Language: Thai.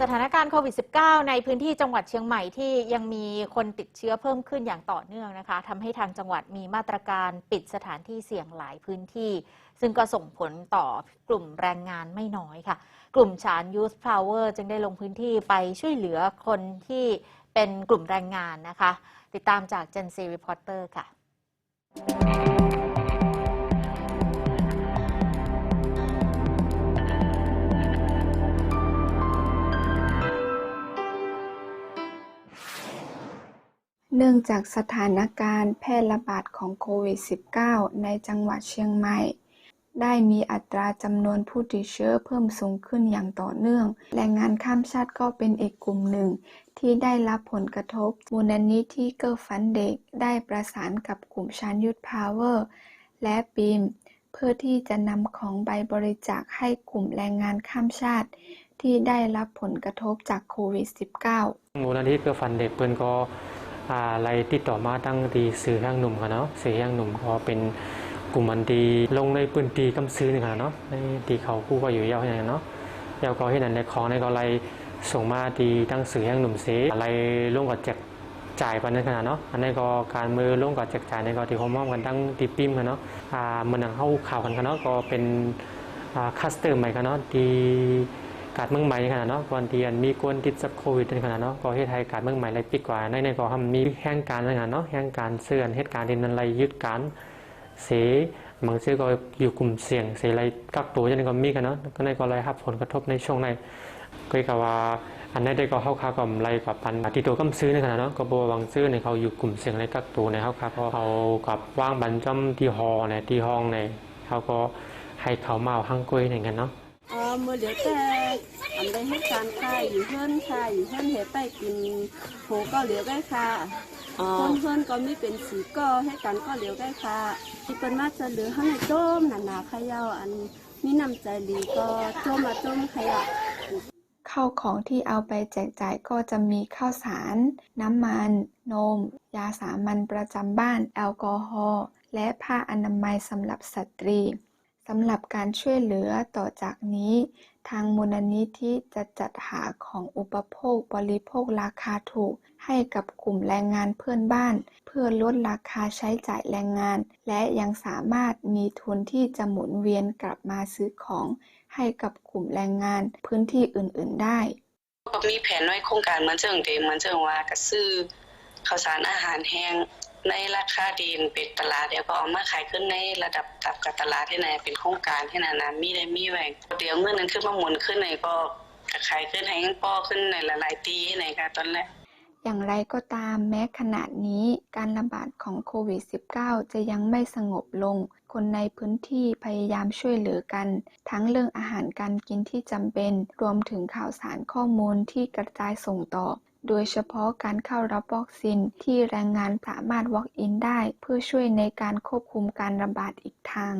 สถานการณ์โควิด -19 ในพื้นที่จังหวัดเชียงใหม่ที่ยังมีคนติดเชื้อเพิ่มขึ้นอย่างต่อเนื่องนะคะทำให้ทางจังหวัดมีมาตรการปิดสถานที่เสี่ยงหลายพื้นที่ ซึ่งก็ส่งผลต่อกลุ่มแรงงานไม่น้อยค่ะ กลุ่มชาน Youth Power จึงได้ลงพื้นที่ไปช่วยเหลือคนที่เป็นกลุ่มแรงงานนะคะ ติดตามจาก Gen Z Reporter ค่ะ เนื่องจากสถานการณ์แพร่ระบาดของโควิด -19 ในจังหวัดเชียงใหม่ ได้มีอัตราจำนวนผู้ติดเชื้อเพิ่มสูงขึ้นอย่างต่อเนื่อง แรงงานข้ามชาติก็เป็นอีกกลุ่มหนึ่ง ที่ได้รับผลกระทบ มูลนิธิเกิร์ฟันเด็กได้ประสานกับกลุ่มชานยุทธพาวเวอร์ และบีมเพื่อที่จะนำของใบบริจาคให้กลุ่มแรงงานข้ามชาติ ที่ได้รับผลกระทบจากโควิด -19 มูลนิธิเพื่อฟันเด็กเพื่อนก็ อ่าไล่ติดต่อมาตั้งที่สื่อแห่งหนุ่มค่ะเนาะสื่อแห่งหนุ่มก็เป็นกลุ่มอันดีลงในพื้นที่กำซื้อนี่ค่ะเนาะในที่เขาคู่ก็อยู่ยาวอย่างเนาะยาวก็ที่นั่นในของในก็ไล่ส่งมาที่ตั้งสื่อแห่งหนุ่มเสไล่ลงกับแจกจ่ายไปนั่นขนาดเนาะอันนี้ก็การมือลงกับแจกจ่ายในก็ที่เขามอบกันตั้งที่ปิ้มค่ะเนาะอ่ามันหนังเข้าข่าวกันค่ะเนาะก็เป็นอ่าคัสเตอร์ใหม่ค่ะเนาะที่ การเมืองใหม่ขนาดเนาะก่อนที่อันมีคนติดจากโควิดในขนาดเนาะก็เฮ็ดให้การเมืองใหม่ไรปิดกว่าในในก็ทำมีแห่งการในขนาดเนาะแห่งการเสื่อนเหตุการณ์ที่นั้นไรยึดการเสบางซื่อก็อยู่กลุ่มเสี่ยงเสไรกักตัวจังก็มีกันเนาะก็ในก็ไรรับผลกระทบในช่วงในก็กว่าอันนี้ได้ก็เข้าคากับไรกับปันที่ตัวก็ซื้อในขนาดเนาะก็บ่วางซื้อในเขาอยู่กลุ่มเสี่ยงไรกักตัวในเขาคาเพราะเขากับว่างบรรจำที่หอในที่ห้องในเขาก็ให้เขามาเอาห้างกล้วยในกันเนาะเออมือเดี๋ยวแต่ อันได้ให้การค่ะอยู่เพื่อนค่ะอยู่เพื่อนเหตุใต้กินโหก็เหลียวได้ค่ะเพื่อนเพื่อนก็มีเป็นสีก็ให้กันก็เหลียวได้ค่ะที่เป็นมาจะเหลือให้โจ้มหนาๆขยาวอันมีน้ำใจดีก็โจ้มมาโจ้มขยะข้าวของที่เอาไปแจกจ่ายก็จะมีข้าวสาร น้ำมัน นม ยาสามัญประจำบ้าน แอลกอฮอล์ และผ้าอนามัยสำหรับสตรี สำหรับการช่วยเหลือต่อจากนี้ ทางมูลนิธิจะจัดหาของอุปโภคบริโภคราคาถูก ให้กับกลุ่มแรงงานเพื่อนบ้าน เพื่อลดราคาใช้จ่ายแรงงาน และยังสามารถมีทุนที่จะหมุนเวียนกลับมาซื้อของ ให้กับกลุ่มแรงงานพื้นที่อื่น ๆได้ก็มีแผนไว้โครงการเหมือนเจิงเดเหมือนเจิงว่าก็ซื้อข้าวสารอาหารแห้ง ในราคาดีนเป็นตลาดเดี๋ยวก็เอามาขายขึ้นในระดับตับกับตลาดที่ไหนเป็นโครงการที่นานามีได้มีแหวงเดี๋ยวเงินนั้นขึ้นมาหมุนขึ้นในก็ขายขึ้นให้ป้อขึ้นในหลายๆตีในค่ะตอนแรกอย่างไรก็ตามแม้ขณะนี้การระบาดของโควิด -19 จะยังไม่สงบลง คนในพื้นที่พยายามช่วยเหลือกัน ทั้งเรื่องอาหารการกินที่จำเป็น รวมถึงข่าวสารข้อมูลที่กระจายส่งต่อ โดยเฉพาะการเข้ารับวัคซีนที่แรงงานสามารถ walk in ได้ เพื่อช่วยในการควบคุมการระบาดอีกทาง